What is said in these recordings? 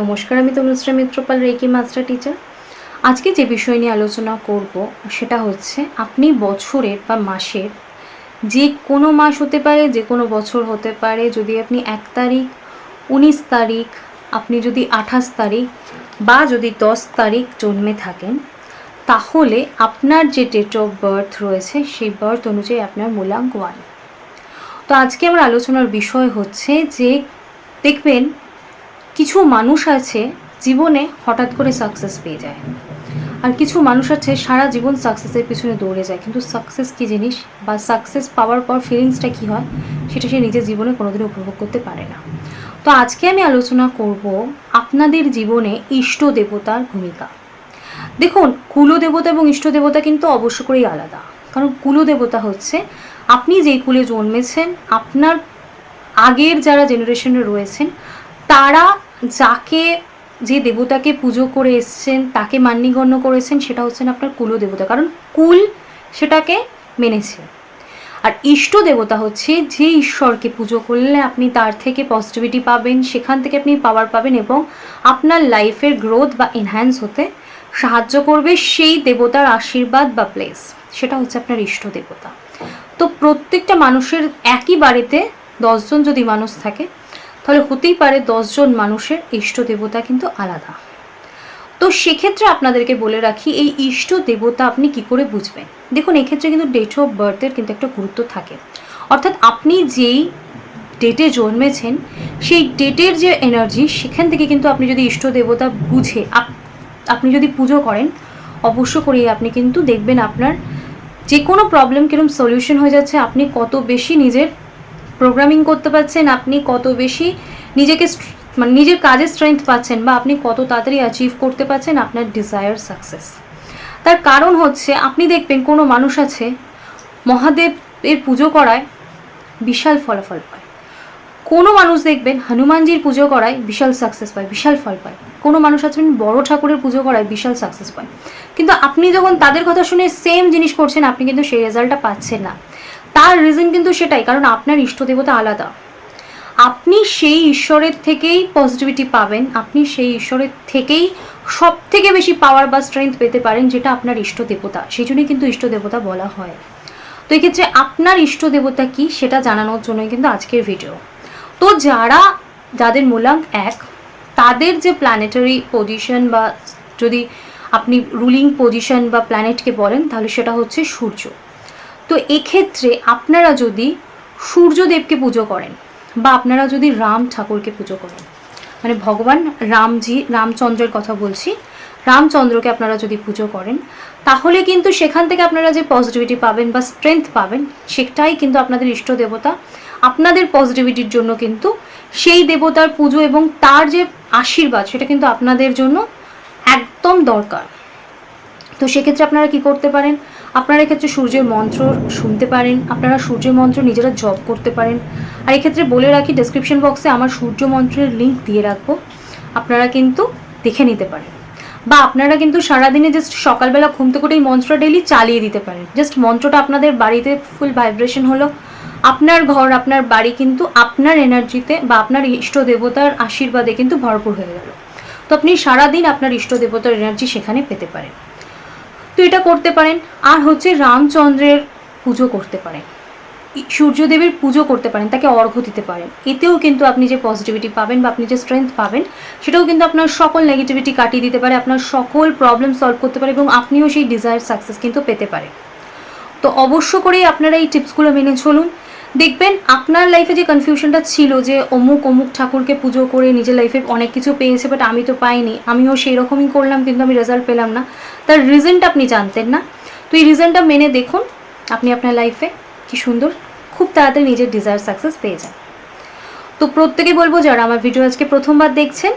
নমস্কার, আমি Tanushree Mitrapal reiki master teacher. আজকে যে বিষয় নিয়ে আলোচনা করব, সেটা হচ্ছে আপনি বছরের বা মাসের যে কোনো মাস হতে পারে, যে কোনো বছর হতে পারে, যদি আপনি এক তারিখ, উনিশ তারিখ, আপনি যদি আঠাশ তারিখ বা যদি দশ তারিখ জন্মে থাকেন, তাহলে আপনার যে ডেট অফ বার্থ রয়েছে, সেই বার্থ অনুযায়ী আপনার মূলাঙ্ক ওয়ান তো আজকে আমার আলোচনার বিষয় হচ্ছে যে, দেখবেন কিছু মানুষ আছে জীবনে হঠাৎ করে সাকসেস পেয়ে যায়। আর কিছু মানুষ আছে সারা জীবন সাকসেসের পিছনে দৌড়ে যায়। কিন্তু সাকসেস কী জিনিস? বা সাকসেস পাওয়ার পর ফিলিংসটা কী হয়? সেটা সে নিজের জীবনে কোনোদিন উপভোগ করতে পারে না। তো আজকে আমি আলোচনা করব আপনাদের জীবনে ইষ্ট দেবতার ভূমিকা। দেখুন কুলদেবতা এবং ইষ্ট দেবতা কিন্তু অবশ্য করেই আলাদা। কারণ কুলদেবতা হচ্ছে, আপনি যেই কুলে জন্মেছেন, আপনার আগের যারা জেনারেশনে রয়েছেন, তারা যাকে যে দেবতাকে পুজো করে এসছেন, তাকে মান্যগণ্য করেছেন, সেটা হচ্ছেন আপনার কুল দেবতা। কারণ কুল সেটাকে মেনেছে। আর ইষ্ট দেবতা হচ্ছে যে ঈশ্বরকে পুজো করলে আপনি তার থেকে পজিটিভিটি পাবেন, সেখান থেকে আপনি পাওয়ার পাবেন এবং আপনার লাইফের গ্রোথ বা এনহ্যান্স হতে সাহায্য করবে সেই দেবতার আশীর্বাদ বা প্লেস সেটা হচ্ছে আপনার ইষ্ট দেবতা। তো প্রত্যেকটা মানুষের একই বাড়িতে দশজন যদি মানুষ থাকে তাহলে হতেই পারে দশজন মানুষের ইষ্ট দেবতা কিন্তু আলাদা। তো সেক্ষেত্রে আপনাদেরকে বলে রাখি, এই ইষ্ট দেবতা আপনি কি করে বুঝবেন? দেখুন, এক্ষেত্রে কিন্তু ডেট অফ বার্থের কিন্তু একটা গুরুত্ব থাকে। অর্থাৎ আপনি যেই ডেটে জন্মেছেন, সেই ডেটের যে এনার্জি সেখান থেকে কিন্তু আপনি যদি ইষ্ট দেবতা বুঝে, আপ- আপনি যদি পুজো করেন, অবশ্য করেই আপনি কিন্তু দেখবেন আপনার যে কোনো প্রবলেম কিরম সলিউশন হয়ে যাচ্ছে, আপনি কত বেশি নিজের প্রোগ্রামিং করতে পারছেন আপনি কত বেশি নিজেকে মানে নিজের কাজের স্ট্রেংথ পাচ্ছেন বা আপনি কত তাড়াতাড়ি অ্যাচিভ করতে পারছেন আপনার ডিজায়ার সাকসেস তার কারণ হচ্ছে, আপনি দেখবেন কোনো মানুষ আছে, মহাদেবের পুজো করায় বিশাল ফলাফল পায়। কোনো মানুষ দেখবেন হনুমানজির পুজো করায় বিশাল সাকসেস পায়, বিশাল ফল পায়। কোনো মানুষ আছেন বড় ঠাকুরের পুজো করায় বিশাল সাকসেস পায়। কিন্তু আপনি যখন তাদের কথা শুনে সেম জিনিস করছেন, আপনি কিন্তু সেই রেজাল্টটা পাচ্ছেন না। তার রিজন কিন্তু সেটাই, কারণ আপনার ইষ্ট দেবতা আলাদা। আপনি সেই ঈশ্বরের থেকেই পজিটিভিটি পাবেন, আপনি সেই ঈশ্বরের থেকেই সব থেকে বেশি পাওয়ার বা স্ট্রেংথ পেতে পারেন, যেটা আপনার ইষ্ট দেবতা সেই জন্যই কিন্তু ইষ্ট দেবতা বলা হয়। তো এক্ষেত্রে আপনার ইষ্ট দেবতা কি, সেটা জানানোর জন্যই কিন্তু আজকের ভিডিও তো যারা, যাদের মূলাঙ্ক এক, তাদের যে প্ল্যানেটারি পজিশন বা যদি আপনি রুলিং পজিশন বা প্ল্যানেটকে বলেন, তাহলে সেটা হচ্ছে সূর্য। তো এক্ষেত্রে আপনারা যদি সূর্যদেবকে পুজো করেন বা আপনারা যদি রাম ঠাকুরকে পুজো করেন মানে ভগবান রামজি, রামচন্দ্রের কথা বলছি, রামচন্দ্রকে আপনারা যদি পুজো করেন, তাহলে কিন্তু সেখান থেকে আপনারা যে পজিটিভিটি পাবেন বা স্ট্রেংথ পাবেন, সেটাই কিন্তু আপনাদের ইষ্ট দেবতা, আপনাদের পজিটিভিটির জন্য কিন্তু সেই দেবতার পুজো এবং তার যে আশীর্বাদ, সেটা কিন্তু আপনাদের জন্য একদম দরকার। তো সেক্ষেত্রে আপনারা কি করতে পারেন? আপনারা এক্ষেত্রে সূর্যের মন্ত্র শুনতে পারেন, আপনারা সূর্যের মন্ত্র নিজেরা জপ করতে পারেন। আর এক্ষেত্রে বলে রাখি ডেসক্রিপশন বক্সে আমার সূর্য মন্ত্রের লিঙ্ক দিয়ে রাখব। আপনারা কিন্তু দেখে নিতে পারেন। বা আপনারা কিন্তু সারাদিনে জাস্ট সকালবেলা ঘুম থেকে এই মন্ত্রটা ডেলি চালিয়ে দিতে পারেন। জাস্ট মন্ত্রটা আপনাদের বাড়িতে ফুল ভাইব্রেশন হলো। আপনার ঘর, আপনার বাড়ি কিন্তু আপনার এনার্জিতে বা আপনার ইষ্ট দেবতার আশীর্বাদে কিন্তু ভরপুর হয়ে গেল। তো আপনি সারাদিন আপনার ইষ্ট দেবতার এনার্জি সেখানে পেতে পারেন। তো এটা করতে পারেন। আর হচ্ছে রামচন্দ্রের পুজো করতে পারেন। সূর্যদেবের পুজো করতে পারেন, তাকে অর্ঘ্য দিতে পারেন। এতেও কিন্তু আপনি যে পজিটিভিটি পাবেন বা আপনি যে স্ট্রেংথ পাবেন, সেটাও কিন্তু আপনার সকল নেগেটিভিটি কাটিয়ে দিতে পারে, আপনার সকল প্রবলেম সলভ করতে পারে এবং আপনিও সেই ডিজায়ার সাকসেস কিন্তু পেতে পারে তো অবশ্য করেই আপনারা এই টিপসগুলো মেনে চলুন। দেখবেন আপনার লাইফে যে কনফিউশনটা ছিল যে অমুক অমুক ঠাকুরকে পুজো করে নিজের লাইফে অনেক কিছু পেয়েছে বাট আমি তো পাইনি, আমিও সেই রকমই করলাম, কিন্তু আমি রেজাল্ট পেলাম না। তার রিজনটা আপনি জানতেন না। তো এই রিজনটা মেনে দেখুন আপনি আপনার লাইফে কি সুন্দর, খুব তাড়াতাড়ি নিজের ডিজায়ার সাকসেস পেয়ে যান। তো প্রত্যেকে বলব যারা আমার ভিডিও আজকে প্রথমবার দেখছেন,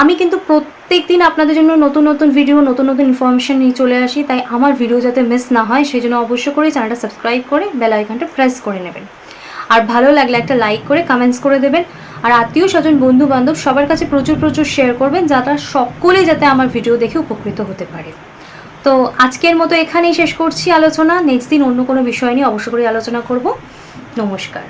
আমি কিন্তু প্রত্যেক দিন আপনাদের জন্য নতুন নতুন ভিডিও নতুন নতুন ইনফরমেশন নিয়ে চলে আসি, তাই আমার ভিডিও যাতে মিস না হয় সেই জন্য অবশ্য করে চ্যানেলটা সাবস্ক্রাইব করে বেল আইকনটা প্রেস করে নেবেন। আর ভালো লাগলে একটা লাইক করে কমেন্টস করে দেবেন। আর আত্মীয় স্বজন বন্ধু বান্ধব সবার কাছে প্রচুর প্রচুর শেয়ার করবেন যারা সকলে যাতে আমার ভিডিও দেখে উপকৃত হতে পারে। তো আজকের মতো এখানেই শেষ করছি আলোচনা। নেক্সট দিন অন্য কোনো বিষয় নিয়ে অবশ্য করে আলোচনা করব। নমস্কার।